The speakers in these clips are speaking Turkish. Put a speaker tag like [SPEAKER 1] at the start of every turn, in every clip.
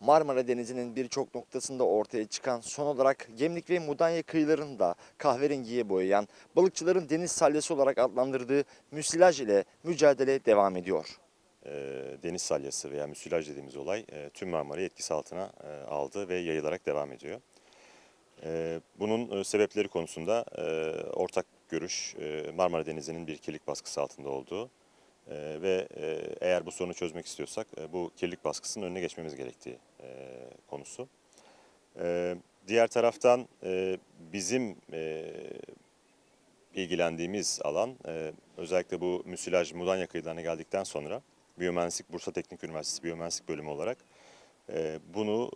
[SPEAKER 1] Marmara Denizi'nin birçok noktasında ortaya çıkan son olarak Gemlik ve Mudanya kıyılarını da kahverengiye boyayan balıkçıların deniz salyası olarak adlandırdığı müsilaj ile mücadele devam ediyor.
[SPEAKER 2] e, deniz salyası veya müsilaj dediğimiz olay e, tüm Marmara'yı etkisi altına e, aldı ve yayılarak devam ediyor. E, bunun sebepleri konusunda ortak görüş Marmara Denizi'nin bir kirlilik baskısı altında olduğu e, ve e, eğer bu sorunu çözmek istiyorsak e, bu kirlilik baskısının önüne geçmemiz gerektiği e, konusu. E, diğer taraftan bizim ilgilendiğimiz alan özellikle bu müsilaj Mudanya kıyılarına geldikten sonra Biyomühendislik Bursa Teknik Üniversitesi Biyomühendislik Bölümü olarak bunu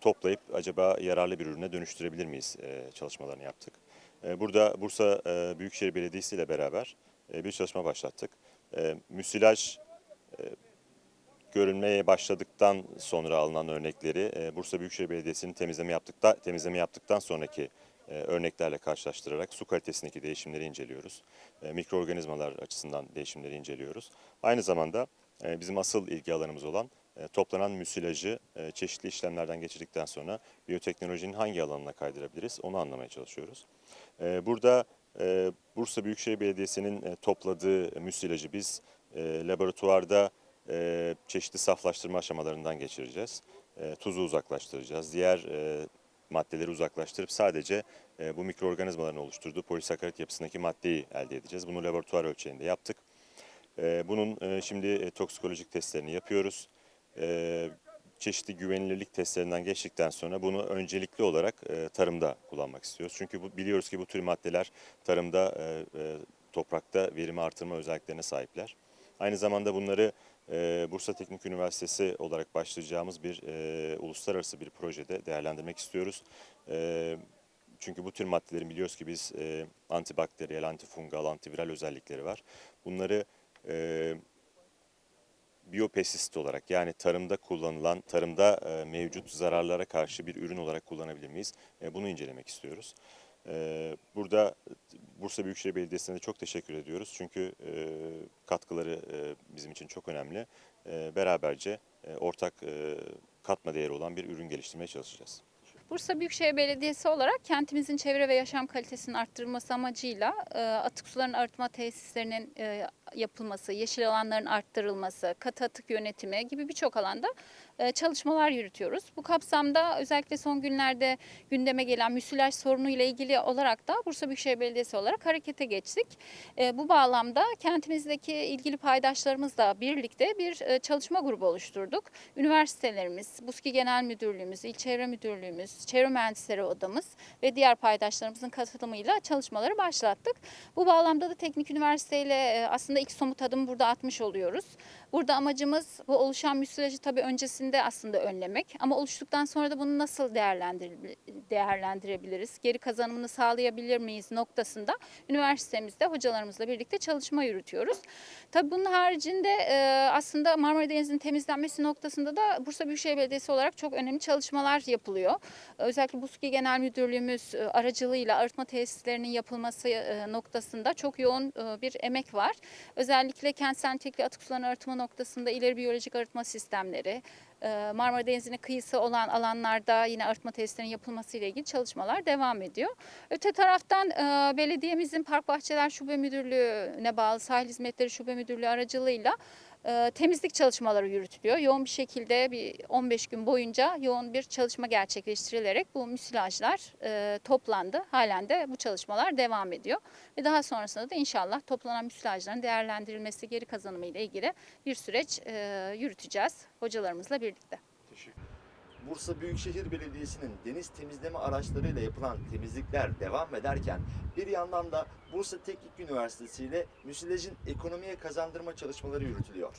[SPEAKER 2] toplayıp acaba yararlı bir ürüne dönüştürebilir miyiz çalışmalarını yaptık. Burada Bursa Büyükşehir Belediyesi ile beraber bir çalışma başlattık. E, müsilaj e, görülmeye başladıktan sonra alınan örnekleri e, Bursa Büyükşehir Belediyesi'nin temizleme yaptıkta temizleme yaptıktan sonraki e, örneklerle karşılaştırarak su kalitesindeki değişimleri inceliyoruz. E, mikroorganizmalar açısından değişimleri inceliyoruz. Aynı zamanda e, bizim asıl ilgi alanımız olan e, toplanan müsilajı e, çeşitli işlemlerden geçirdikten sonra biyoteknolojinin hangi alanına kaydırabiliriz onu anlamaya çalışıyoruz. E, burada Bursa Büyükşehir Belediyesi'nin e, topladığı müsilajı biz e, laboratuvarda e, çeşitli saflaştırma aşamalarından geçireceğiz. Tuzu uzaklaştıracağız. Diğer maddeleri uzaklaştırıp sadece bu mikroorganizmaların oluşturduğu polisakarit yapısındaki maddeyi elde edeceğiz. Bunu laboratuvar ölçeğinde yaptık. Bunun şimdi toksikolojik testlerini yapıyoruz. Çeşitli güvenilirlik testlerinden geçtikten sonra bunu öncelikli olarak e, tarımda kullanmak istiyoruz. Çünkü bu, biliyoruz ki bu tür maddeler tarımda e, e, toprakta verimi artırma özelliklerine sahipler. Aynı zamanda bunları e, Bursa Teknik Üniversitesi olarak başlayacağımız bir e, uluslararası bir projede değerlendirmek istiyoruz. E, çünkü bu tür maddelerin biliyoruz ki biz e, antibakteriyel, antifungal, antiviral özellikleri var. Bunları e, biyopesist olarak yani tarımda kullanılan, tarımda e, mevcut zararlara karşı bir ürün olarak kullanabilir miyiz? E, bunu incelemek istiyoruz. E, burada Bursa Büyükşehir Belediyesi'ne çok teşekkür ediyoruz. Çünkü katkıları bizim için çok önemli. Beraberce ortak katma değeri olan bir ürün geliştirmeye çalışacağız.
[SPEAKER 3] Bursa Büyükşehir Belediyesi olarak kentimizin çevre ve yaşam kalitesinin arttırılması amacıyla atık suların arıtma tesislerinin yapılması, yeşil alanların arttırılması, katı atık yönetimi gibi birçok alanda e, çalışmalar yürütüyoruz. Bu kapsamda özellikle son günlerde gündeme gelen müsilaj sorunu ile ilgili olarak da Bursa Büyükşehir Belediyesi olarak harekete geçtik. E, bu bağlamda kentimizdeki ilgili paydaşlarımızla birlikte bir e, çalışma grubu oluşturduk. Üniversitelerimiz, BUSKİ Genel Müdürlüğümüz, İl Çevre Müdürlüğümüz, Çevre Mühendisleri Odamız ve diğer paydaşlarımızın katılımıyla çalışmaları başlattık. Bu bağlamda da Teknik Üniversite ile e, aslında ilk somut adımı burada atmış oluyoruz. Burada amacımız bu oluşan müsilajı tabii öncesinde aslında önlemek ama oluştuktan sonra da bunu nasıl değerlendir- değerlendirebiliriz, geri kazanımını sağlayabilir miyiz noktasında üniversitemizde hocalarımızla birlikte çalışma yürütüyoruz. Tabii bunun haricinde e, aslında Marmara Denizi'nin temizlenmesi noktasında da Bursa Büyükşehir Belediyesi olarak çok önemli çalışmalar yapılıyor. Özellikle BUSKİ Genel Müdürlüğümüz e, aracılığıyla arıtma tesislerinin yapılması e, noktasında çok yoğun bir emek var. Özellikle kentsel nitelikli atık sularının arıtma noktasında ileri biyolojik arıtma sistemleri, e, Marmara Denizi'ne kıyısı olan alanlarda yine arıtma tesislerinin yapılması ile ilgili çalışmalar devam ediyor. Öte taraftan e, belediyemizin Park Bahçeler Şube Müdürlüğü'ne bağlı Sahil Hizmetleri Şube Müdürlüğü aracılığıyla e, temizlik çalışmaları yürütülüyor. Yoğun bir şekilde bir 15 gün boyunca yoğun bir çalışma gerçekleştirilerek bu müsilajlar e, toplandı. Halen de bu çalışmalar devam ediyor. Ve daha sonrasında da inşallah toplanan müsilajların değerlendirilmesi, geri kazanımı ile ilgili bir süreç e, yürüteceğiz hocalarımızla birlikte.
[SPEAKER 1] Bursa Büyükşehir Belediyesi'nin deniz temizleme araçlarıyla yapılan temizlikler devam ederken bir yandan da Bursa Teknik Üniversitesi ile müsilajın ekonomiye kazandırma çalışmaları yürütülüyor.